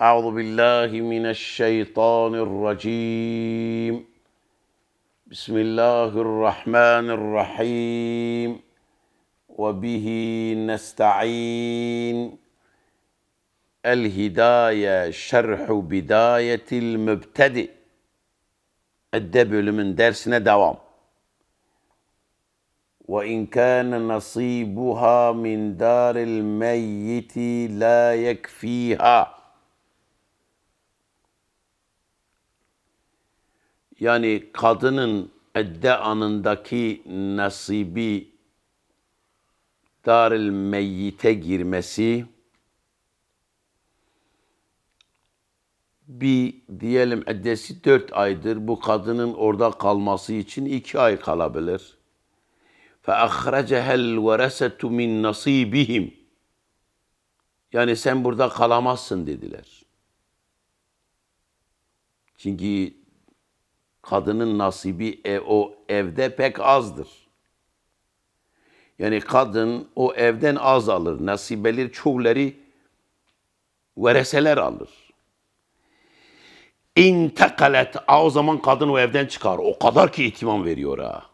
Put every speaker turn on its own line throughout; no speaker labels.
أعوذ بالله من الشيطان الرجيم. بسم الله الرحمن الرحيم. وبه نستعين. الهداية شرح بداية المبتدئ. Edde bölümün dersine devam. وإن كان نصيبها من دار الميت لا يكفيها. Yani kadının edde anındaki nasibi daril meyyite girmesi bir diyelim eddesi dört aydır bu kadının orada kalması için iki ay kalabilir. فَاَخْرَجَهَا الْوَرَسَةُ مِنْ نَصِيبِهِمْ Yani sen burada kalamazsın dediler. Çünkü kadının nasibi e, o evde pek azdır. Yani kadın o evden az alır. Nasibeleri çoğuları vereseler alır. İntekalet. O zaman kadın o evden çıkar. O kadar ki ihtimam veriyor ha.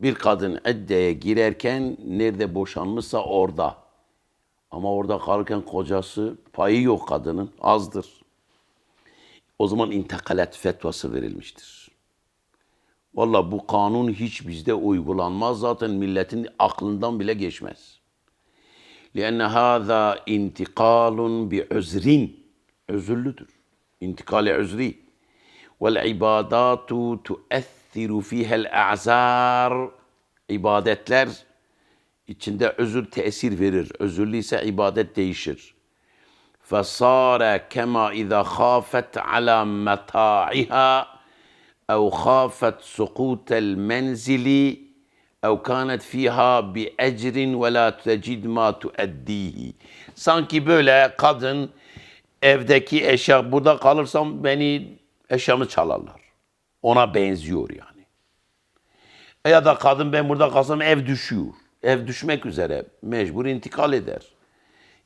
Bir kadın eddeye girerken nerede boşanmışsa orada. Ama orada kalırken kocası payı yok kadının azdır. O zaman intekalet fetvası verilmiştir. Valla bu kanun hiç bizde uygulanmaz. Zaten milletin aklından bile geçmez. لِأَنَّ هَذَا اِنْتِقَالٌ بِعُزْرٍ Özürlüdür. İntikali özri. وَالْعِبَادَاتُ تُؤَثِّرُ فِيهَا الْاَعْزَارِ İbadetler içinde özür tesir verir. Özürlü ise ibadet değişir. فَصَارَ كَمَا اِذَا خَافَتْ عَلَى مَتَاعِهَا أو خافت سقوط المنزل أو كانت فيها بأجر ولا تجد ما تؤديه. Sanki böyle kadın evdeki eşya burada kalırsam beni eşyamı çalarlar. Ona benziyor yani. Ya da kadın ben burada kalsam ev düşüyor. Ev düşmek üzere mecbur intikal eder.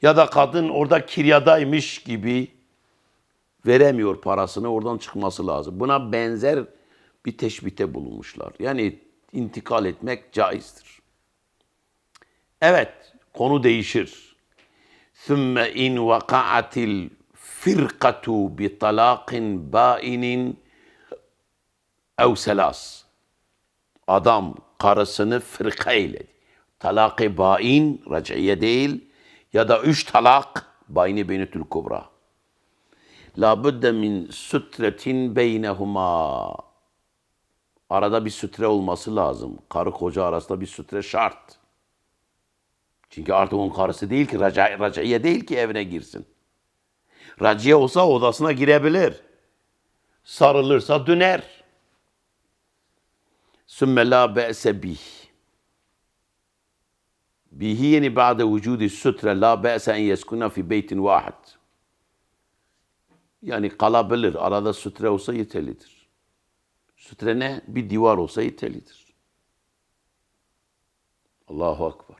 Ya da kadın orada kiryadaymış gibi veremiyor parasını oradan çıkması lazım. Buna benzer bir teşbite bulunmuşlar. Yani intikal etmek caizdir. Evet, konu değişir. Sümme in vakaatil firkatu bi talaqin bainin ev. Adam karısını fırka eyledi. Talak-ı bain, raciye değil ya da üç talak, bayni benetül kubra. La budde min sütretin beynehuma. Arada bir sütre olması lazım. Karı koca arasında bir sütre şart. Çünkü artık onun karısı değil ki, raca, raciye değil ki evine girsin. Raciye olsa odasına girebilir. Sarılırsa döner. Sümme la be'se bih. Bihi yani ba'de vücudi sütre la be'se en yeskuna fi beytin vahid Yani kalabilir. Arada sütre olsa yeterlidir. Sütre ne? Bir divar olsa yeterlidir. Allahu Akbar.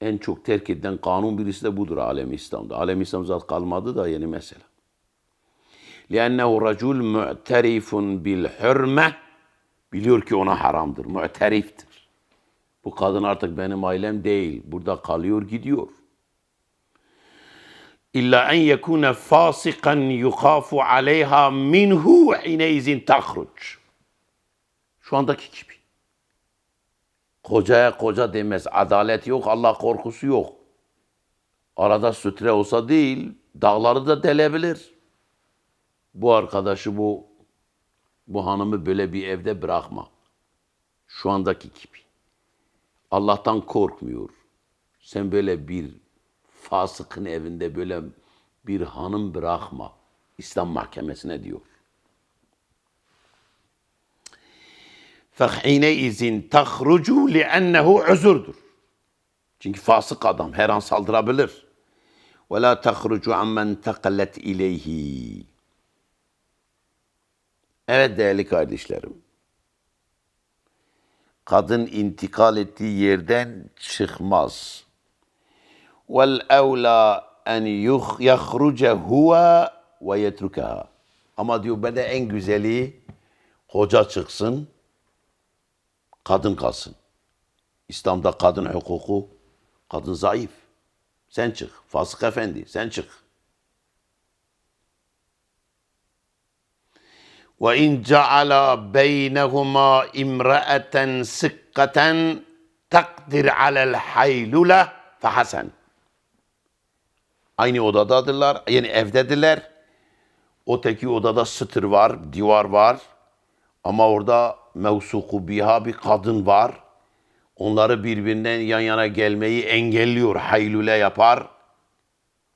En çok terk edilen kanun birisi de budur alem İslam'da. Alem İslam zaten kalmadı da yeni mesele. لِأَنَّهُ رَجُلْ مُعْتَرِفٌ بِالْحُرْمَةِ Biliyor ki ona haramdır. Mu'teriftir. Bu kadın artık benim ailem değil. Burada kalıyor gidiyor. İlla en yekune fasikan yukhafu aleyha minhu hineizin tahruc. Şu andaki gibi. Kocaya koca demez. Adalet yok, Allah korkusu yok. Arada sütre olsa değil, dağları da delebilir. Bu arkadaşı bu bu hanımı böyle bir evde bırakma. Şu andaki gibi. Allah'tan korkmuyor. Sen böyle bir fasıkın evinde böyle bir hanım bırakma. İslam mahkemesine diyor. Fehine izin tahrucu li'ennehu özürdür. Çünkü fasık adam her an saldırabilir. Ve la tahrucu ammen takalet ileyhi. Evet değerli kardeşlerim. Kadın intikal ettiği yerden çıkmaz. والأولى أن يخرج هو ويتركها. أما ديو بدا إن جزالي خوجا شخصن قادن قاسن. إسلام دا قادن حقوقو قادن ضعيف. سن شخ فاسق أفندي سن شخ وإن جعل بينهما امرأة سقة تقدر على الحيلولة فحسن. Aynı odadadırlar, yani evdedirler. Öteki odada sütür var, divar var. Ama orada mevsuku biha bir kadın var. Onları birbirinden yan yana gelmeyi engelliyor. Haylule yapar.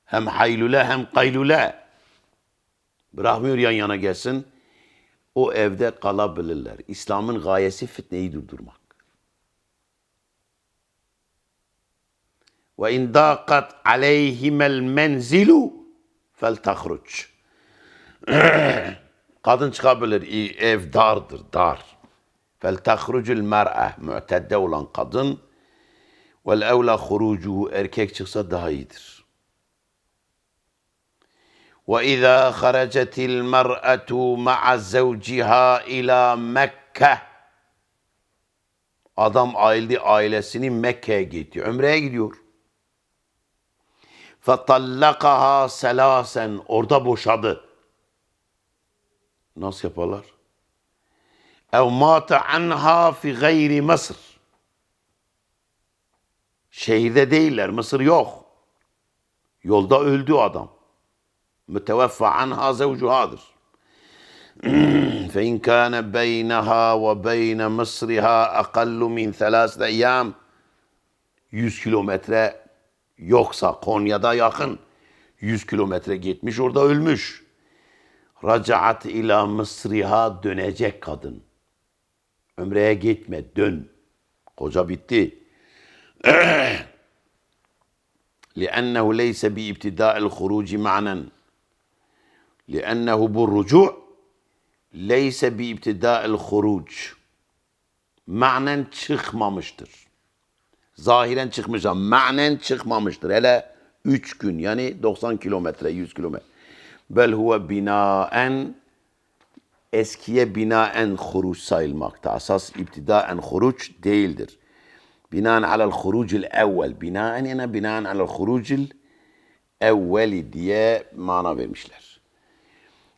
Hem haylule hem kaylule. Bırakmıyor yan yana gelsin. O evde kalabilirler. İslam'ın gayesi fitneyi durdurmak. Ve in daqat aleyhimel menzilu fel tahruc. Kadın çıkabilir. Ev dardır, dar. Fel tahrucul mer'e. Mütedde olan kadın. Vel evla hurucuhu. Erkek çıksa daha iyidir. Ve izâ haracetil mer'etu ma'a zevciha ila Adam aile ailesini Mekke'ye gidiyor. Ömre'ye gidiyor. فَطَلَّقَهَا سَلَاسًا Orada boşadı. Nasıl yaparlar? اَوْ مَاتَ عَنْهَا فِي غَيْرِ Mısır. Şehirde değiller. Mısır yok. Yolda öldü adam. متوفى عنها زوجهاdır. فإن كان بينها وبين مصرها أقل من ثلاثة أيام 100 kilometre yoksa Konya'da yakın 100 kilometre gitmiş orada ölmüş. Racaat ila Mısriha dönecek kadın. Ömreye gitme dön. Koca bitti. لأنه ليس بابتداء الخروج معنا لأنه بالرجوع ليس بابتداء الخروج manen çıkmamıştır. Zahiren çıkmış ama manen çıkmamıştır. Hele 3 gün yani 90 kilometre 100 kilometre. Bel huve binaen eskiye binaen huruç sayılmakta. Asas iptidaen huruç değildir. Binaen alel hurucil evvel. Binaen yana binaen alel hurucil evveli diye mana vermişler.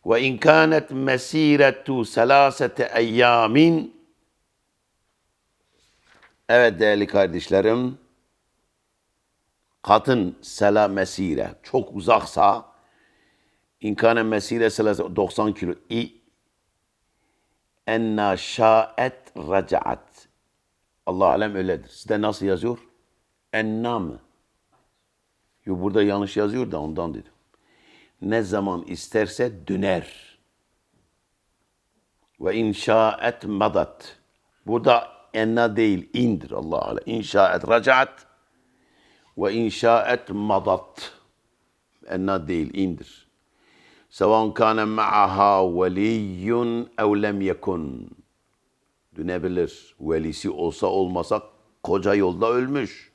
Ve in kânet mesîretu selâsete eyyâmin Evet değerli kardeşlerim, kadın sela mesire çok uzaksa inkâne mesire selâse 90 kilo i enna şaet racaat Allah alem öyledir. Sizde nasıl yazıyor? Enna mı? Yo, burada yanlış yazıyor da ondan dedim. Ne zaman isterse döner. Ve inşaet madat. Burada enna değil indir Allah alem. İnşaet racaat ve inşaet madat. Enna değil indir. Sevan kâne ma'aha veliyyun ev lem yekun. Dönebilir. Velisi olsa olmasa koca yolda ölmüş.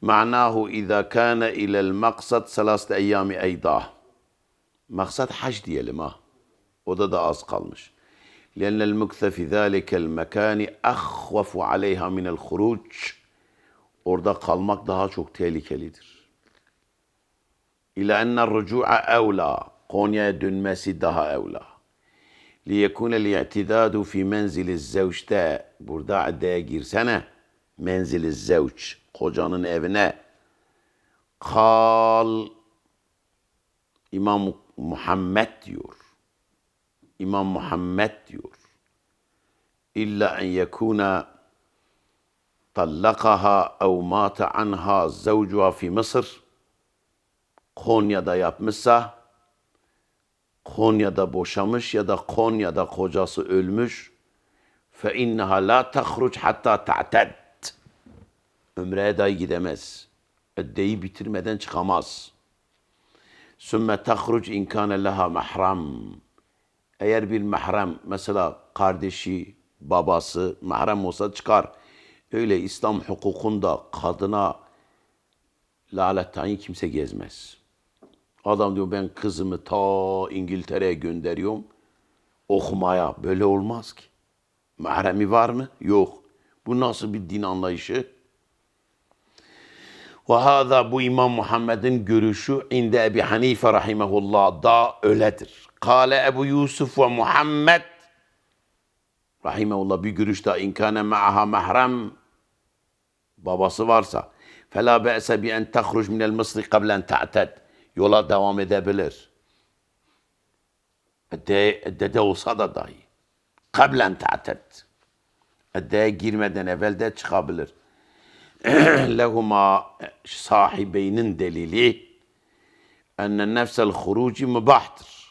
Ma'nahu izâ kâne ilel maksat selâste eyyâmi eydah. Maksat hac diyelim ha. O da da az kalmış. لأن المكث في ذلك المكان أخوف عليها من الخروج. Orada kalmak daha çok tehlikelidir. İlâ enne rücu'a evlâ. Konya'ya dönmesi daha evlâ. لِيَكُونَ الْاِعْتِدَادُ فِي مَنْزِلِ الزَّوْج'te Burada addeye girsene. Menzili zevç. Kocanın evine. Kal İmam Muhammed diyor. İmam Muhammed diyor. İlla en yekuna tallakaha ev mata anha zavcuha fi Mısır. Konya'da yapmışsa Konya'da boşamış ya da Konya'da kocası ölmüş. Fe inneha la tahruc hatta ta'ted. Ömreye dahi gidemez. Eddeyi bitirmeden çıkamaz. Sümme tahruc in kâne leha mahram. Eğer bir mahrem mesela kardeşi, babası mahrem olsa çıkar. Öyle İslam hukukunda kadına lalet tayin kimse gezmez. Adam diyor ben kızımı ta İngiltere'ye gönderiyorum okumaya. Böyle olmaz ki. Mahremi var mı? Yok. Bu nasıl bir din anlayışı? Ve hâzâ bu İmam Muhammed'in görüşü inde Ebi Hanife rahimehullah da öyledir. Kale Ebu Yusuf ve Muhammed Rahimeullah bir görüşte inkâne ma'aha mahrem babası varsa fela be'se bi en tehruc minel mısri kablen ta'ted yola devam edebilir. Dede, dede olsa da dahi. Kablen ta'ted. Dedeye girmeden evvel de çıkabilir. Lehuma sahibeynin delili enne nefsel huruci mübahtır.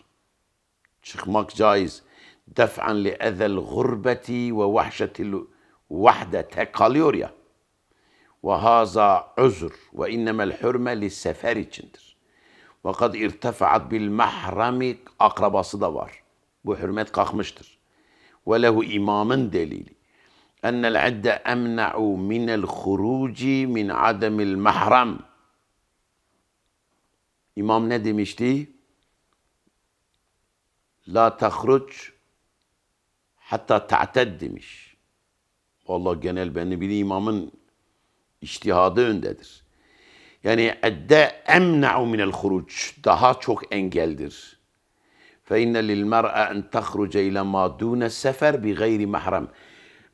Çıkmak caiz. Def'an li ezel gurbeti ve vahşetil vahdete kalıyor ya. Ve haza özür ve innemel hürme li sefer içindir. Ve kad irtefaat bil mahrami akrabası da var. Bu hürmet kalkmıştır. Ve lehu imamın delili. Ennel idde emna'u minel huruci min ademil mahram. İmam ne demişti? La tahruc hatta ta'ted demiş. Vallahi genel beni bir imamın iştihadı öndedir. Yani edde emna'u minel huruc daha çok engeldir. Fe inne lil mer'a en tahruca ile ma dune sefer bi gayri mahram.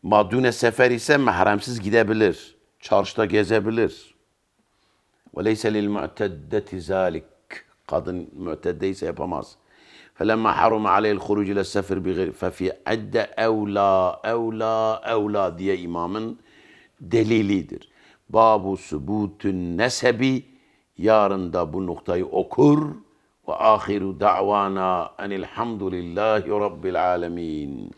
Ma dune sefer ise mahremsiz gidebilir. Çarşıda gezebilir. Ve leyse lil mu'teddeti zalik. Kadın mü'tedde ise yapamaz. فلما حرم عليه الخروج إلى السفر بغير ففي عدة أولى أولى أولى diye imamın delilidir. Babu subutun nesebi yarın da bu noktayı okur ve ahiru da'vana enilhamdülillahi rabbil alemin.